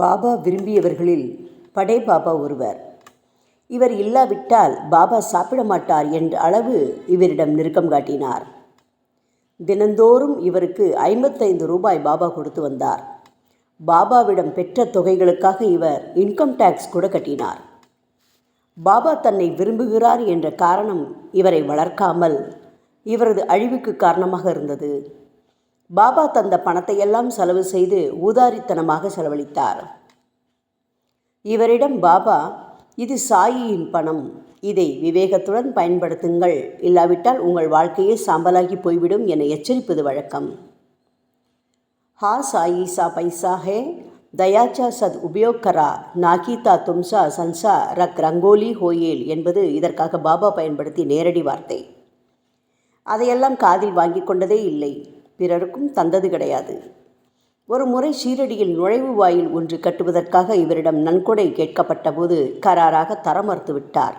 பாபா விரும்பியவர்களில் படே பாபா ஒருவர். இவர் இல்லாவிட்டால் பாபா சாப்பிட மாட்டார் என்ற அளவு இவரிடம் நெருக்கம் காட்டினார். தினந்தோறும் இவருக்கு ஐம்பத்தைந்து ரூபாய் பாபா கொடுத்து வந்தார். பாபாவிடம் பெற்ற தொகைகளுக்காக இவர் இன்கம் டேக்ஸ் கூட கட்டினார். பாபா தன்னை விரும்புகிறார் என்ற காரணம் இவரை வளர்க்காமல் இவரது அழிவுக்கு காரணமாக இருந்தது. பாபா தந்த பணத்தை எல்லாம் செலவு செய்து ஊதாரித்தனமாக செலவழித்தார். இவரிடம் பாபா இது சாயியின் பணம். இதை விவேகத்துடன் பயன்படுத்துங்கள். இல்லாவிட்டால் உங்கள் வாழ்க்கையே சாம்பலாகி போய்விடும் என எச்சரிப்பது வழக்கம். ஹா சாயி சா பைசா ஹே. தயாச்சா சத் உபயோக்கரா நாகிதா தும்சா சன்சா ரக் ரங்கோலி ஹோயேல் என்பது இதற்காக பாபா பயன்படுத்தி நேரடி வார்த்தை. அதையெல்லாம் காதில் வாங்கி கொண்டதே இல்லை. பிறருக்கும் தந்தது கிடையாது. ஒரு முறை ஷீரடியில் நுழைவு வாயில் ஒன்று கட்டுவதற்காக இவரிடம் நன்கொடை கேட்கப்பட்டபோது கராராக தர மறுத்துவிட்டார்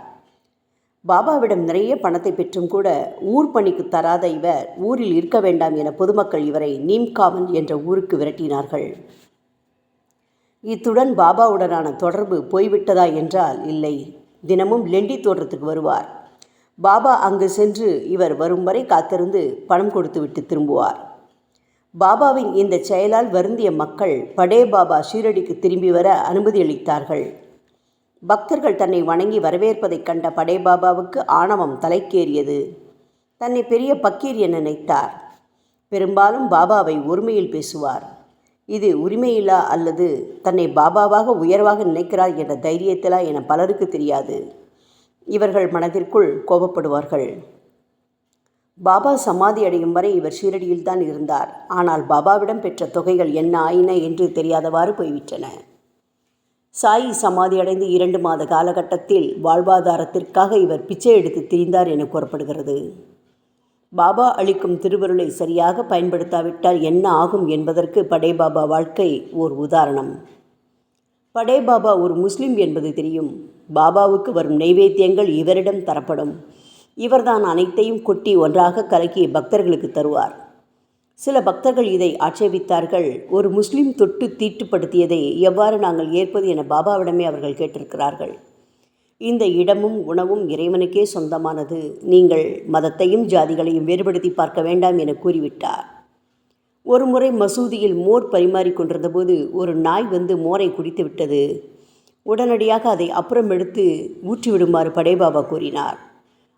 பாபாவிடம் நிறைய பணத்தை பெற்றும் கூட ஊர் பணிக்கு தராத இவர் ஊரில் இருக்க வேண்டாம் என பொதுமக்கள் இவரை நீம்காமன் என்ற ஊருக்கு விரட்டினார்கள். இத்துடன் பாபாவுடனான தொடர்பு போய்விட்டதா என்றால் இல்லை. தினமும் லெண்டி தோற்றத்துக்கு வருவார். பாபா அங்கு சென்று இவர் வரும் வரை காத்திருந்து பணம் கொடுத்துவிட்டு திரும்புவார். பாபாவின் இந்த செயலால் வருந்திய மக்கள் படே பாபா ஷீரடிக்கு திரும்பி வர அனுமதி அளித்தார்கள். பக்தர்கள் தன்னை வணங்கி வரவேற்பதைக் கண்ட படே பாபாவுக்கு ஆணவம் தலைக்கேறியது. தன்னை பெரிய பக்கீர் என நினைத்தார். பெரும்பாலும் பாபாவை ஒருமையில் பேசுவார். இது உரிமையிலா அல்லது தன்னை பாபாவாக உயர்வாக நினைக்கிறார் என்ற தைரியத்திலா என பலருக்கு தெரியாது. இவர்கள் மனதிற்குள் கோபப்படுவார்கள். பாபா சமாதி அடையும் வரை இவர் ஷீரடியில் தான் இருந்தார். ஆனால் பாபாவிடம் பெற்ற தொகைகள் என்ன ஆயின என்று தெரியாதவாறு போய்விட்டன. சாயி சமாதி அடைந்து இரண்டு மாத காலகட்டத்தில் வாழ்வாதாரத்திற்காக இவர் பிச்சை எடுத்து திரிந்தார் என கூறப்படுகிறது. பாபா அளிக்கும் திருவருளை சரியாக பயன்படுத்தாவிட்டால் என்ன ஆகும் என்பதற்கு படே பாபா வாழ்க்கை ஓர் உதாரணம். படே பாபா ஒரு முஸ்லிம் என்பது தெரியும். பாபாவுக்கு வரும் நைவேத்தியங்கள் இவரிடம் தரப்படும். இவர்தான் அனைத்தையும் கொட்டி ஒன்றாக கலக்கி பக்தர்களுக்கு தருவார். சில பக்தர்கள் இதை ஆட்சேபித்தார்கள். ஒரு முஸ்லிம் தொட்டு தீட்டுப்படுத்தியதை எவ்வாறு நாங்கள் ஏற்பது என பாபாவிடமே அவர்கள் கேட்டிருக்கிறார்கள். இந்த இடமும் உணவும் இறைவனுக்கே சொந்தமானது. நீங்கள் மதத்தையும் ஜாதிகளையும் வேறுபடுத்தி பார்க்க வேண்டாம் என கூறிவிட்டார். ஒரு முறை மசூதியில் மோர் பரிமாறிக் கொண்டிருந்தபோது ஒரு நாய் வந்து மோரை குடித்து விட்டது. உடனடியாக அதை அப்புறம் எடுத்து ஊற்றிவிடுமாறு படேபாபா கூறினார்.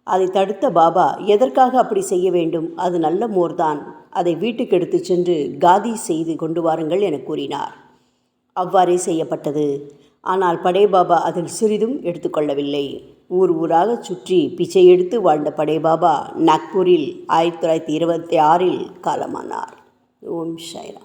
அதை தடுத்த பாபா எதற்காக அப்படி செய்ய வேண்டும்? அது நல்ல மோர்தான். அதை வீட்டுக்கு எடுத்து சென்று காதி செய்து கொண்டு வாருங்கள் என கூறினார். அவ்வாறே செய்யப்பட்டது. ஆனால் படேபாபா அதில் சிறிதும் எடுத்துக்கொள்ளவில்லை ஊர் ஊராக சுற்றி பிச்சை எடுத்து வாழ்ந்த படேபாபா நாக்பூரில் ஆயிரத்தி தொள்ளாயிரத்தி இருபத்தி ஆறில் காலமானார். ஓம் ஷைராம்